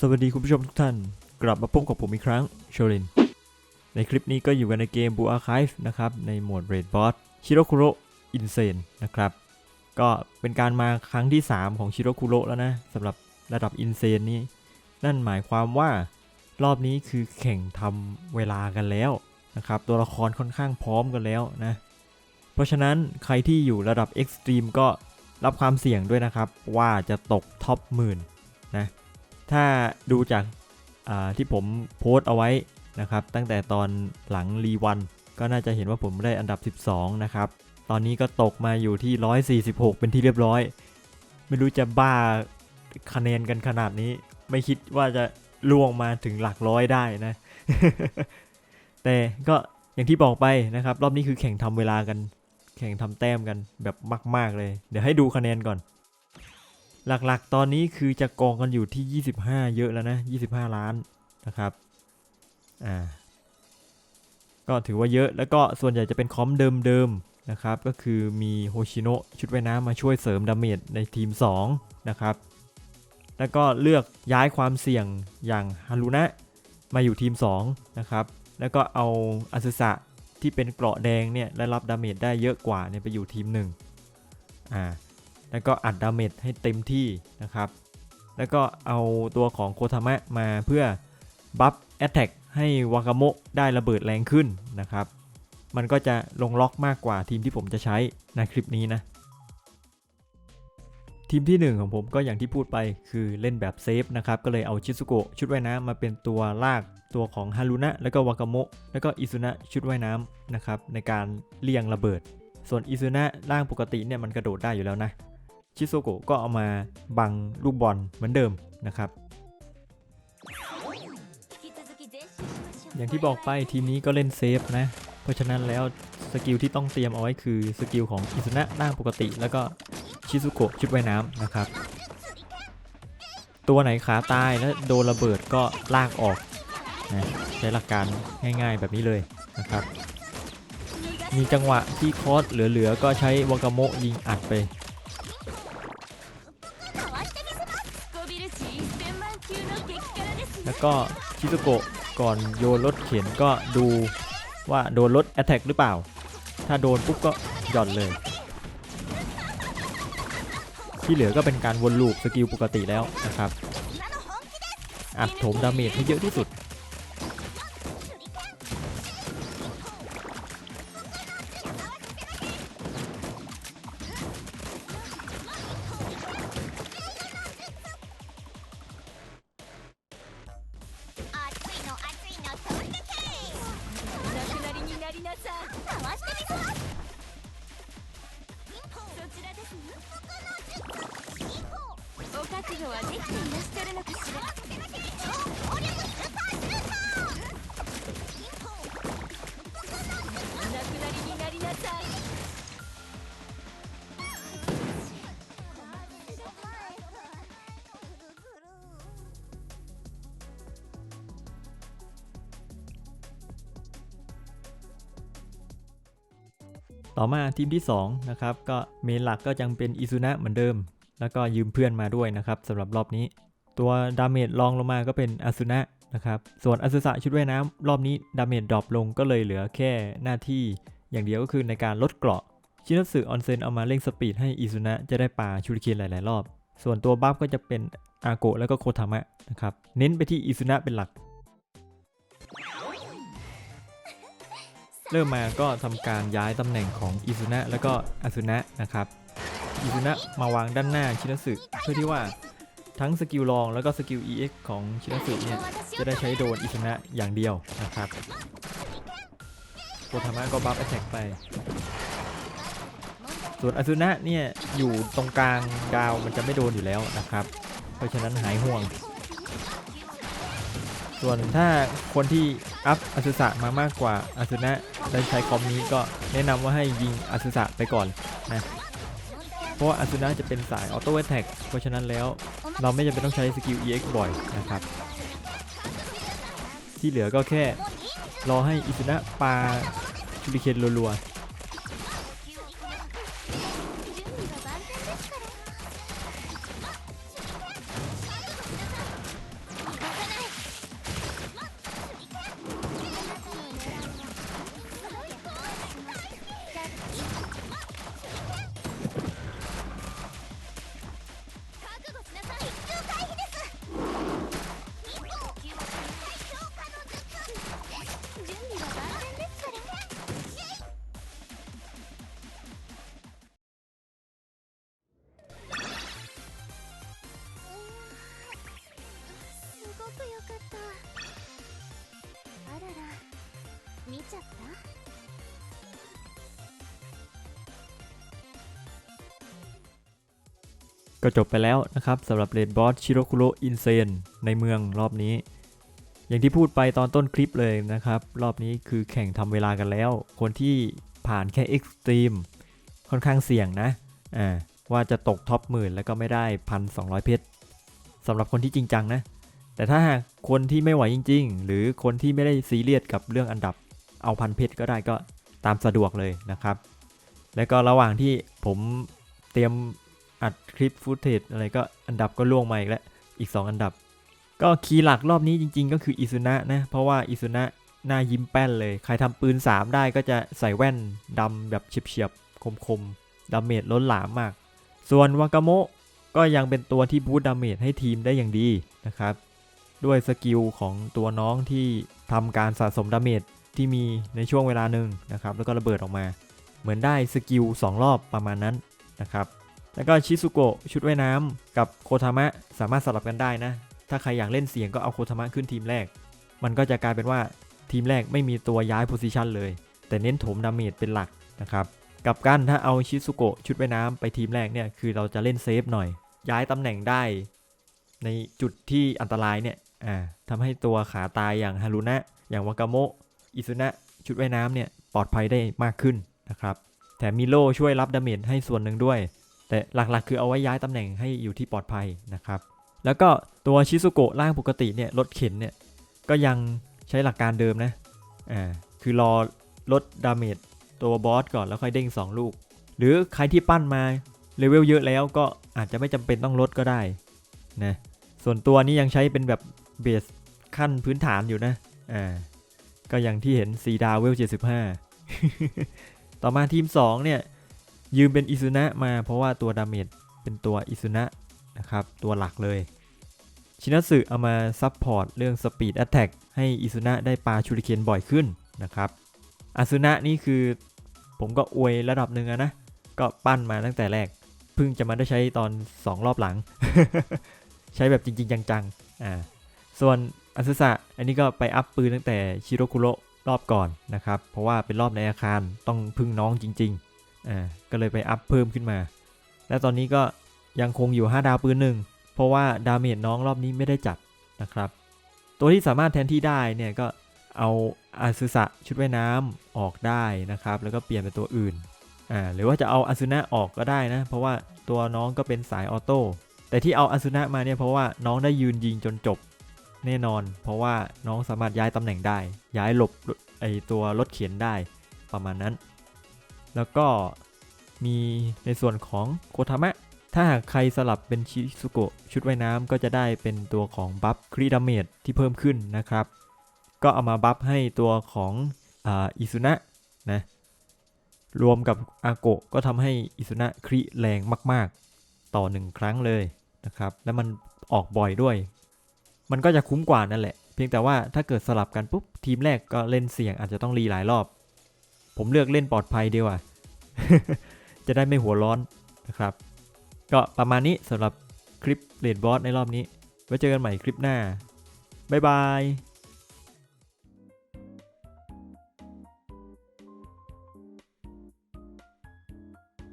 สวัสดีคุณผู้ชมทุกท่าน กลับมาพบกับผมอีกครั้งโชริน ในคลิปนี้ก็อยู่กันในเกม Blue Archive นะครับ ในโหมด Raid Boss ชิโรคุโรอินเซนนะครับ ก็เป็นการมาครั้งที่ 3 ของชิโรคุโรแล้วนะสำหรับระดับอินเซนนี้ นั่นหมายความว่ารอบนี้คือแข่งทำเวลากันแล้วนะครับ ตัวละครค่อนข้างพร้อมกันแล้วนะ เพราะฉะนั้นใครที่อยู่ระดับ Extreme ก็รับความเสี่ยงด้วยนะครับ ว่าจะตกท็อปหมื่นนะ ถ้าดูจากที่ผมโพสต์เอาไว้นะครับ ตั้งแต่ตอนหลังรีวัน ก็น่าจะเห็นว่าผมได้อันดับ 12 นะครับ ตอนนี้ก็ตกมาอยู่ที่ 146 เป็นที่เรียบร้อย ไม่รู้จะบ้าคะแนนกันขนาดนี้ ไม่คิดว่าจะล่วงมาถึงหลักร้อยได้นะ แต่ก็อย่างที่บอกไปนะครับ รอบนี้คือแข่งทำเวลากัน แข่งทำแต้มกันแบบมาก ๆเลย เดี๋ยวให้ดูคะแนนก่อน หลักๆ ตอนนี้คือจะกองกันอยู่ที่ 25 เยอะแล้วนะ 25 ล้านนะครับ อ่า ก็ถือว่าเยอะ แล้วก็ส่วนใหญ่จะเป็นคอมเดิมๆนะครับ ก็คือมีโฮชิโนะชุดว่ายน้ำมาช่วยเสริมดาเมจในทีม 2 นะครับ แล้วก็เลือกย้ายความเสี่ยงอย่างฮารุนะมาอยู่ทีม 2 นะครับ แล้วก็เอาอาซึสะที่เป็นเกราะแดงเนี่ยและรับดาเมจได้เยอะกว่าเนี่ยไปอยู่ทีม 1 อ่า แล้วก็อัดดาเมจให้เต็มที่นะครับ แล้วก็เอาตัวของโคทามะมาเพื่อบัฟแอตแทกให้วากาโมะได้ระเบิดแรงขึ้นนะครับ มันก็จะลงล็อกมากกว่าทีมที่ผมจะใช้ในคลิปนี้นะ ทีมที่ 1 ของผมก็อย่างที่พูดไปคือเล่นแบบเซฟนะครับ ก็เลยเอาชิซุโกะชุดว่ายน้ำมาเป็นตัวลากตัวของฮารุนะแล้วก็วากาโมะแล้วก็อิซุนะชุดว่ายน้ำนะครับในการเลี่ยงระเบิด ส่วนอิซุนะร่างปกติเนี่ยมันกระโดดได้อยู่แล้วนะ ชิโซโกะก็เอามาบังลูกบอลเหมือนเดิมนะครับ อย่างที่บอกไปทีมนี้ก็เล่นเซฟนะ เพราะฉะนั้นแล้วสกิลที่ต้องเตรียมเอาไว้คือสกิลของอิซุนะร่างปกติ แล้วก็ชิซุโกะชุดว่ายน้ำนะครับ ตัวไหนขาตายแล้วโดนระเบิดก็ลากออกนะใช้หลักการง่ายๆแบบนี้เลยนะครับ มีจังหวะที่คอสเหลือๆ ก็ใช้วากาโมะยิงอัดไป ก็ชิซุโกะก่อนโยนรถเข็นก็ดูว่าโดนรถแอตแทกหรือเปล่า ถ้าโดนปุ๊บก็หย่อนเลย ที่เหลือก็เป็นการวนลูปสกิลปกติแล้วนะครับ อัดโถมดาเมจให้เยอะที่สุด できていらっしゃるのかしら超能力スーパースーパーお亡くなりになりなさい ต่อมาทีมที่ 2 นะครับ ก็เมนหลักก็ยังเป็นอิซุนะเหมือนเดิม แล้วก็ยืมเพื่อนมาด้วยนะครับสำหรับรอบนี้ ตัวดาเมจรองลงมาก็เป็นอาซุนะนะครับส่วนอาซุสะชุดว่ายน้ำรอบนี้ดาเมจดรอปลงก็เลยเหลือแค่หน้าที่ อย่างเดียวก็คือในการลดเกราะชินัสึออนเซนเอามาเร่งสปีดให้อิซุนะจะได้ปาชูริเคนหลาย ๆ รอบ ส่วนตัวบัฟก็จะเป็นอาโกะแล้วก็โคทามะนะครับเน้นไปที่อิซุนะเป็นหลัก เริ่มมาก็ทำการย้ายตำแหน่งของอิซุนะแล้วก็อาซุนะนะครับ อิซุนะมาวางด้านหน้าชินสึเพื่อที่ว่าทั้งสกิลรองแล้วก็สกิล EX ของชินสึเนี่ยจะได้ใช้โดนอิซุนะอย่างเดียวนะครับโคทามะก็บัฟแอตแทกไป ส่วนอาซุนะเนี่ยอยู่ตรงกลางดาวมันจะไม่โดนอยู่แล้วนะครับ เพราะฉะนั้นหายห่วง ส่วนถ้าคนที่อัพอาซุสะมามากกว่าอาซุนะได้ใช้คอมนี้ก็แนะนำว่าให้ยิงอาซุสะไปก่อนนะ เพราะว่าอาซุนะจะเป็นสายออโต้แท็กเพราะฉะนั้นแล้วเราไม่จำเป็นต้องใช้สกิล EX บ่อยนะครับ ที่เหลือก็แค่รอให้อิซุนะปาชูริเคนรัวๆ 見ちゃった ก็จบไปแล้วนะครับสำหรับเรดบอสชิโรคุโรอินเซนในเมืองรอบนี้ อย่างที่พูดไปตอนต้นคลิปเลยนะครับ รอบนี้คือแข่งทำเวลากันแล้ว คนที่ผ่านแค่เอ็กซ์ตรีมค่อนข้างเสี่ยงนะอ่าว่าจะตกท็อปหมื่นแล้วก็ไม่ได้พันสองเพชรสำหรับคนที่จริงจังนะ แต่ถ้าหากคนที่ไม่ไหวจริง ๆ หรือคนที่ไม่ได้ซีเรียสกับเรื่องอันดับ เอาพันเพชรก็ได้ก็ตามสะดวกเลยนะครับ แล้วก็ระหว่างที่ผมเตรียมอัดคลิปฟุตเทจอะไรก็อันดับก็ล่วงมาอีกแล้วอีก 2 อันดับ ก็คีย์หลักรอบนี้จริง ๆ ก็คืออิซุนะนะ เพราะว่าอิซุนะหน้ายิ้มแป้นเลย ใครทำปืน 3 ได้ก็จะใส่แว่นดำแบบเฉียบๆ คมๆ ดาเมจล้นหลามมาก ส่วนวากาโมะก็ยังเป็นตัวที่บูตดาเมจให้ทีมได้อย่างดีนะครับ ด้วยสกิลของตัวน้องที่ทำการสะสมดาเมจ ที่มีในช่วงเวลาหนึ่งนะครับแล้วก็ระเบิดออกมา เหมือนได้สกิล2 รอบประมาณนั้นนะครับแล้วก็ชิซุโกะชุดว่ายน้ำกับโคทามะสามารถสลับกันได้นะ ถ้าใครอยากเล่นเสียงก็เอาโคทามะขึ้นทีมแรก มันก็จะกลายเป็นว่าทีมแรกไม่มีตัวย้ายโพซิชันเลย แต่เน้นโถมดาเมจเป็นหลักนะครับกับกันถ้าเอาชิซุโกะชุดว่ายน้ำไปทีมแรกเนี่ยคือเราจะเล่นเซฟหน่อย ย้ายตำแหน่งได้ ในจุดที่อันตรายเนี่ยอ่าทำให้ตัวขาตายอย่างฮารุนะอย่างวากาโมะ อิซุนะชุดว่ายน้ำเนี่ยปลอดภัยได้มากขึ้นนะครับแถมมิโลช่วยรับดาเมจให้ส่วนหนึ่งด้วย แต่หลักๆ คือเอาไว้ย้ายตำแหน่งให้อยู่ที่ปลอดภัยนะครับ แล้วก็ตัวชิซุโกะร่างปกติเนี่ยรถเข็นเนี่ยก็ยังใช้หลักการเดิมนะอ่าคือรอลดดาเมจตัวบอสก่อนแล้วค่อยเด้ง 2 ลูก หรือใครที่ปั้นมาเลเวลเยอะแล้วก็อาจจะไม่จำเป็นต้องลดก็ได้นะส่วนตัวนี้ยังใช้เป็นแบบเบสขั้นพื้นฐานอยู่นะอ่า ก็อย่างที่เห็นสีดาวเวล 75 ต่อมาทีม 2 เนี่ย ยืมเป็นอิซุนะมาเพราะว่าตัวดาเมจเป็นตัวอิซุนะนะครับ ตัวหลักเลย ชินัสึเอามาซับพอร์ตเรื่องสปีดแอตแทกให้อิซุนะได้ปาชูริเคนบ่อยขึ้นนะครับอาซุนะนี่คือผมก็อวยระดับหนึ่งนะ ก็ปั้นมาตั้งแต่แรกเพิ่งจะมาได้ใช้ตอน 2 รอบหลัง ใช้แบบจริง ๆ จังๆอ่าส่วน อาซึสะอันนี้ก็ไปอัพปืนตั้งแต่ชิโรคุโรรอบก่อนนะครับ เพราะว่าเป็นรอบในอาคารต้องพึ่งน้องจริงๆอ่าก็เลยไปอัพเพิ่มขึ้นมา และตอนนี้ก็ยังคงอยู่ 5 ดาวปืนหนึ่งเพราะว่าดาเมจน้องรอบนี้ไม่ได้จัดนะครับ ตัวที่สามารถแทนที่ได้เนี่ยก็เอาอาซึสะชุดว่ายน้ำออกได้นะครับ แล้วก็เปลี่ยนเป็นตัวอื่นอ่าหรือว่าจะเอาอาซึนะออกก็ได้นะ เพราะว่าตัวน้องก็เป็นสายออโต้แต่ที่เอาอาซึนะมาเนี่ยเพราะว่าน้องได้ยืนยิงจนจบ แน่นอน เพราะว่าน้องสามารถย้ายตำแหน่งได้ ย้ายหลบไอตัวรถเข็นได้ประมาณนั้น แล้วก็มีในส่วนของโคทามะ ถ้าหากใครสลับเป็นชิซุโกะชุดว่ายน้ำก็จะได้เป็นตัวของบัฟครีดาเมจที่เพิ่มขึ้นนะครับ ก็เอามาบัฟให้ตัวของอิซุนะนะรวมกับอาโกะก็ทำให้อิซุนะครีแรงมาก ๆ ต่อหนึ่งครั้งเลยนะครับ และมันออกบ่อยด้วย มันก็จะคุ้มกว่านั่นแหละ เพียงแต่ว่าถ้าเกิดสลับกันปุ๊บทีมแรกก็เล่นเสี่ยงอาจจะต้องรีหลายรอบ ผมเลือกเล่นปลอดภัยดีกว่า จะได้ไม่หัวร้อนนะครับ ก็ประมาณนี้สำหรับคลิปเลดบอสในรอบนี้ ไว้เจอกันใหม่คลิปหน้า บ๊ายบาย